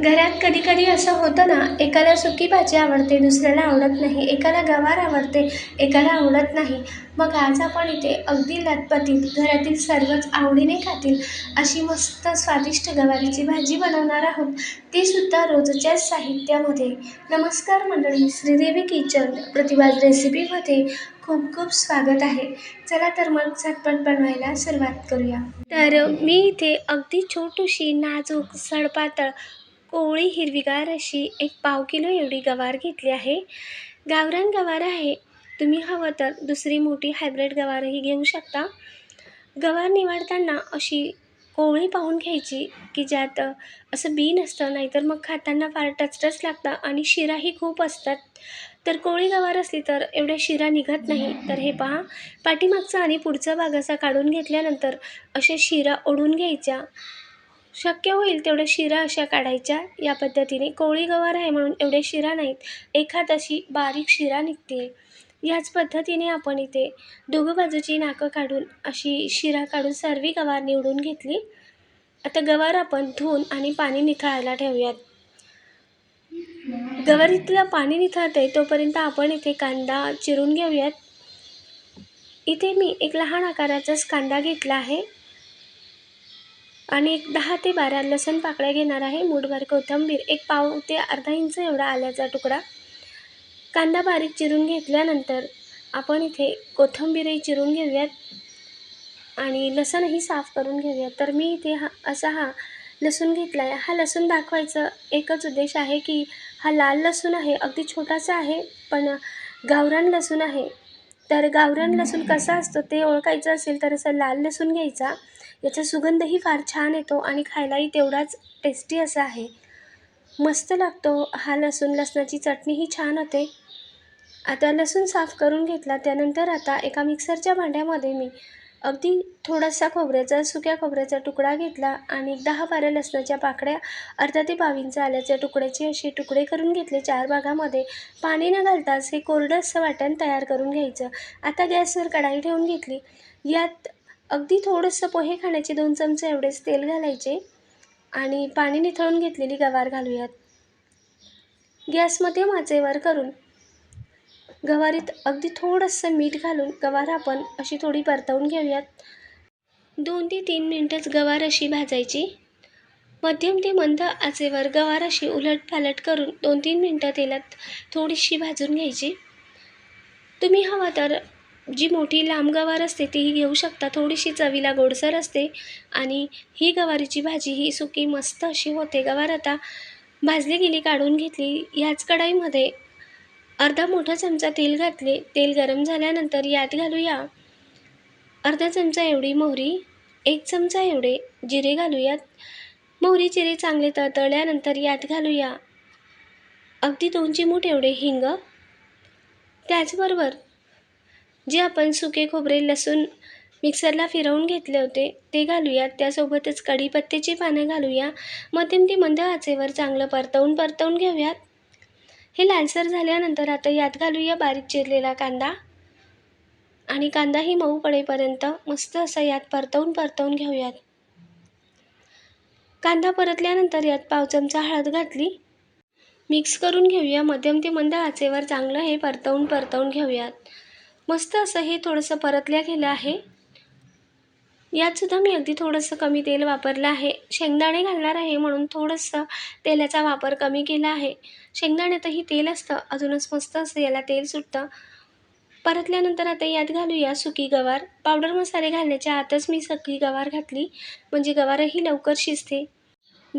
घरात कधी कधी असं होतं ना एकाला सुकी भाजी आवडते दुसऱ्याला आवडत नाही एकाला गवार आवडते एकाला आवडत नाही. मग आज आपण इथे अगदी लतपतीत घरातील सर्वच आवडीने खातील अशी मस्त स्वादिष्ट गवारीची भाजी बनवणार आहोत. ती सुद्धा रोजच्याच साहित्यामध्ये. नमस्कार मंडळी श्रीदेवी किचन प्रतिभाज रेसिपीमध्ये खूप खूप स्वागत आहे. चला तर मग झटपट बनवायला सुरुवात करूया. तर मी इथे अगदी छोटीशी नाजूक सडपातळ कोवळी हिरवीगार अशी एक पाव किलो एवढी गवार घेतली आहे. गावरान गवार आहे. तुम्ही हवं तर दुसरी मोठी हायब्रिड गवारही घेऊ शकता. गवार निवडताना अशी कोवळी पाहून घ्यायची की ज्यात असं बी नसतं नाहीतर मग खाताना फार टचटच लागतं आणि शिराही खूप असतात. तर कोवळी गवार असली तर एवढ्या शिरा निघत नाही. तर हे पहा. पाठीमागचा आणि पुढचा भाग असा काढून घेतल्यानंतर अशा शिरा ओढून घ्यायच्या. शक्य होईल तेवढ्या शिरा अशा काढायच्या. या पद्धतीने कोवळी गवार आहे म्हणून एवढ्या शिरा नाहीत. एखाद अशी बारीक शिरा निघते याच पद्धतीने आपण इथे दोघं बाजूची नाकं काढून अशी शिरा काढून सर्वी गवार निवडून घेतली. आता गवार आपण धुवून आणि पाणी निथळायला ठेवूयात. गवारीतलं पाणी निथळतं आहे तोपर्यंत आपण इथे कांदा चिरून घेऊयात. इथे मी एक लहान आकाराचाच कांदा घेतला आहे. आणि एक दहा ते बारा लसूण पाकळ्या घेणार आहे. मूठभर कोथिंबीर एक पाव ते अर्धा इंच एवढा आल्याचा तुकडा. कांदा बारीक चिरून घेतल्यानंतर आपण इथे कोथिंबीरही चिरून घेऊयात आणि लसणही साफ करून घेऊयात. तर मी इथे हा असा हा लसूण घेतला आहे हा लसूण दाखवायचं एकच उद्देश आहे की हा लाल लसूण आहे अगदी छोटासा आहे पण गावरान लसूण आहे. तर गावरान लसूण कसा असतो ते ओळखायचं असेल तर असं लाल लसूण घ्यायचा. याचा सुगंधही फार छान येतो आणि खायलाही तेवढाच टेस्टी असा आहे. मस्त लागतो. हा लसूण लसणाची चटणीही छान होते. आता लसूण साफ करून घेतला. त्यानंतर आता एका मिक्सरच्या भांड्यामध्ये मी अगदी थोडासा खोबऱ्याचा सुक्या खोबऱ्याचा तुकडा घेतला आणि दहा बारा लसणाच्या पाकळ्या अर्धा ते बावींचा आल्याच्या तुकड्याचे असे तुकडे करून घेतले. चार भागामध्ये पाणी न घालताच हे कोरडं असं वाटण तयार करून घ्यायचं. आता गॅसवर कढाई ठेवून घेतली. यात अगदी थोडंसं पोहे खाण्याचे दोन चमचे एवढेच तेल घालायचे आणि पाणी निथळून घेतलेली गवार घालूयात. गॅसमध्ये माचेवर करून गवारीत अगदी थोडंसं मीठ घालून गवार आपण अशी थोडी परतवून घेऊयात. दोन ते तीन मिनटंच गवार अशी भाजायची. मध्यम ते मंद आचेवर गवार अशी उलटपालट करून दोन तीन मिनटं तेलात थोडीशी भाजून घ्यायची. तुम्ही हवा तर जी मोठी लांब गवार असते तीही घेऊ शकता. थोडीशी चवीला गोडसर असते आणि ही गवारीची भाजी ही सुकी मस्त अशी होते. गवार आता भाजली गेली काढून घेतली. ह्याच कढाईमध्ये अर्धा मोठा चमचा तेल घातले. तेल गरम झाल्यानंतर यात घालूया अर्धा चमचा एवढी मोहरी एक चमचा एवढे जिरे घालूयात. मोहरी जिरे चांगले तळतळल्यानंतर यात घालूया अगदी दोन चिमूट एवढे हिंग. त्याचबरोबर जे आपण सुके खोबरे लसूण मिक्सरला फिरवून घेतले होते ते घालूयात त्यासोबतच कढीपत्त्याची पानं घालूया. मध्यम ते मंद आचेवर चांगलं परतवून परतवून घेऊयात. हे लालसर झाल्यानंतर आता यात घालूया बारीक चिरलेला कांदा. आणि कांदाही मऊ पडेपर्यंत मस्त असा यात परतवून परतवून घेऊयात. कांदा परतल्यानंतर यात पाव चमचा हळद घातली. मिक्स करून घेऊया. मध्यम ते मंद आचेवर चांगलं हे परतवून परतवून घेऊयात. मस्त असं हे थोडंसं परतल्या गेलं आहे. यातसुद्धा मी अगदी थोडंसं कमी तेल वापरलं आहे. शेंगदाणे घालणार आहे म्हणून थोडंसं तेलाचा वापर कमी केला आहे. शेंगदाण्यातही तेल असतं. अजूनच मस्त असतं याला तेल सुटतं. परतल्यानंतर आता यात घालूया सुकी गवार. पावडर मसाले घालण्याच्या आतच मी सगळी गवार घातली. म्हणजे गवारही लवकर शिजते.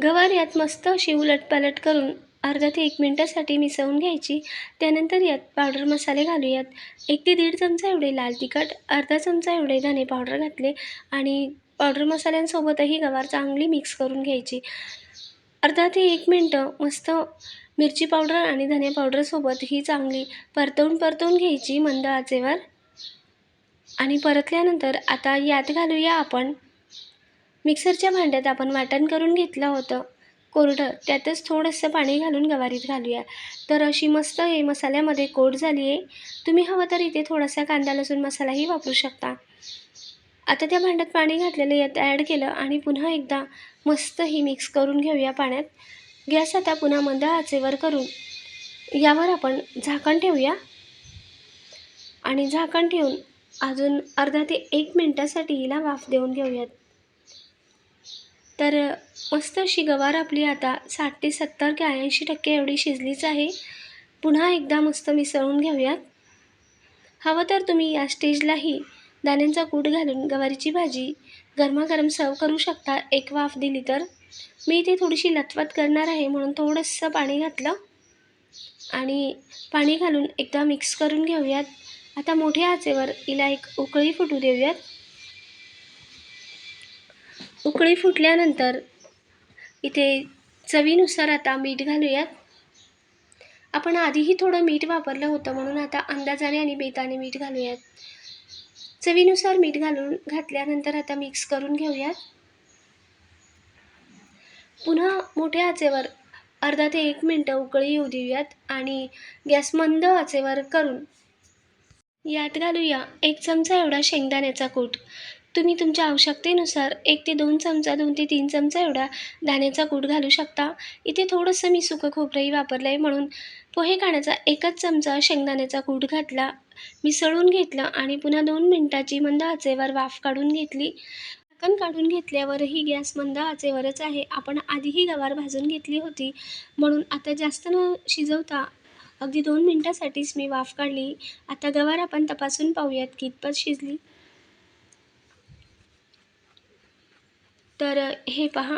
गवार यात मस्त अशी उलटपालट करून अर्धा ते एक मिनटासाठी मिसळून घ्यायची. त्यानंतर यात पावडर मसाले घालूयात. एक ते दीड चमचा एवढे लाल तिखट अर्धा चमचा एवढे धने पावडर घातले आणि पावडर मसाल्यांसोबतही गवार चांगली मिक्स करून घ्यायची. अर्धा ते एक मिनटं मस्त मिरची पावडर आणि धने पावडरसोबत ही चांगली परतवून परतवून घ्यायची मंद आचेवर. आणि परतल्यानंतर आता यात घालूया आपण मिक्सरच्या भांड्यात आपण वाटण करून घेतलं होतं. कोरडं. त्यातच थोडंसं पाणी घालून गवारीत घालूया. तर अशी मस्त हे मसाल्यामध्ये कोट झाली आहे. तुम्ही हवं तर इथे थोडासा कांदा लसूण मसालाही वापरू शकता. आता त्या भांड्यात पाणी घातलेलं यात ॲड केलं आणि पुन्हा एकदा मस्त ही मिक्स करून घेऊया पाण्यात. गॅस आता पुन्हा मंद आचेवर करून यावर आपण झाकण ठेवूया. आणि झाकण ठेवून अजून अर्धा ते एक मिनटासाठी हिला वाफ देऊन घेऊयात. तर मस्त अशी गवार आपली आता साठ ते सत्तर ते ऐंशी टक्के एवढी शिजलीच आहे. पुन्हा एकदा मस्त मिसळून घेऊयात. हवं तर तुम्ही या स्टेजलाही दाण्यांचा कूट घालून गवारीची भाजी गरमागरम सर्व करू शकता. एक वाफ दिली तर. मी इथे थोडीशी लथवत करणार आहे म्हणून थोडंसं पाणी घातलं. आणि पाणी घालून एकदा मिक्स करून घेऊयात. आता मोठ्या आचेवर हिला एक उकळी फुटू देऊयात. उकळी फुटल्यानंतर इथे चवीनुसार आता मीठ घालूयात. आपण आधीही थोडं मीठ वापरलं होतं म्हणून आता अंदाजाने आणि बेताने मीठ घालूयात. चवीनुसार मीठ घालून घातल्यानंतर आता मिक्स करून घेऊयात. पुन्हा मोठ्या आचेवर अर्धा ते एक मिनटं उकळी येऊ देऊयात आणि गॅस मंद आचेवर करून यात घालूया एक चमचा एवढा शेंगदाण्याचा कूट. तुम्ही तुमच्या आवश्यकतेनुसार एक ते दोन चमचा दोन ते तीन चमचा एवढा दाण्याचा कूट घालू शकता. इथे थोडंसं मी सुकं खोबरंही वापरलं आहे म्हणून पोहे खाण्याचा एकच चमचा शेंगदाण्याचा कूट घातला मिसळून घेतलं आणि पुन्हा दोन मिनटाची मंद आचेवर वाफ काढून घेतली. कण काढून घेतल्यावरही गॅस मंद आचेवरच आहे. आपण आधीही गवार भाजून घेतली होती म्हणून आता जास्त न शिजवता अगदी दोन मिनटासाठीच मी वाफ काढली. आता गवार आपण तपासून पाहूयात कितपत शिजली. तर हे पहा.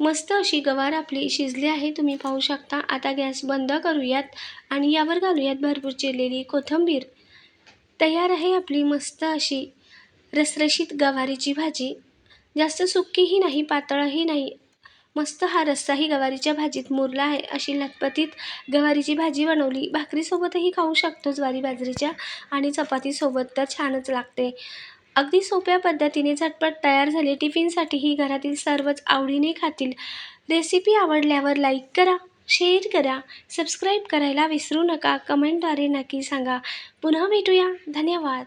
मस्त अशी गवार आपली शिजली आहे तुम्ही पाहू शकता. आता गॅस बंद करूयात आणि यावर घालूयात भरपूर चिरलेली कोथिंबीर. तयार आहे आपली मस्त अशी रसरशीत गवारीची भाजी. जास्त सुक्कीही नाही पातळही नाही. मस्त हा रस्साही गवारीच्या भाजीत मुरला आहे. अशी लथपतीत गवारीची भाजी बनवली. भाकरीसोबतही खाऊ शकतो ज्वारी बाजरीच्या आणि चपातीसोबत तर छानच लागते. अगदी सोप्या पद्धतीने झटपट तयार झाले. टिफिनसाठीही घरातील सर्वच आवडीने खातील. रेसिपी आवडल्यावर लाईक करा शेअर करा सबस्क्राईब करायला विसरू नका. कमेंटद्वारे नक्की सांगा. पुन्हा भेटूया. धन्यवाद.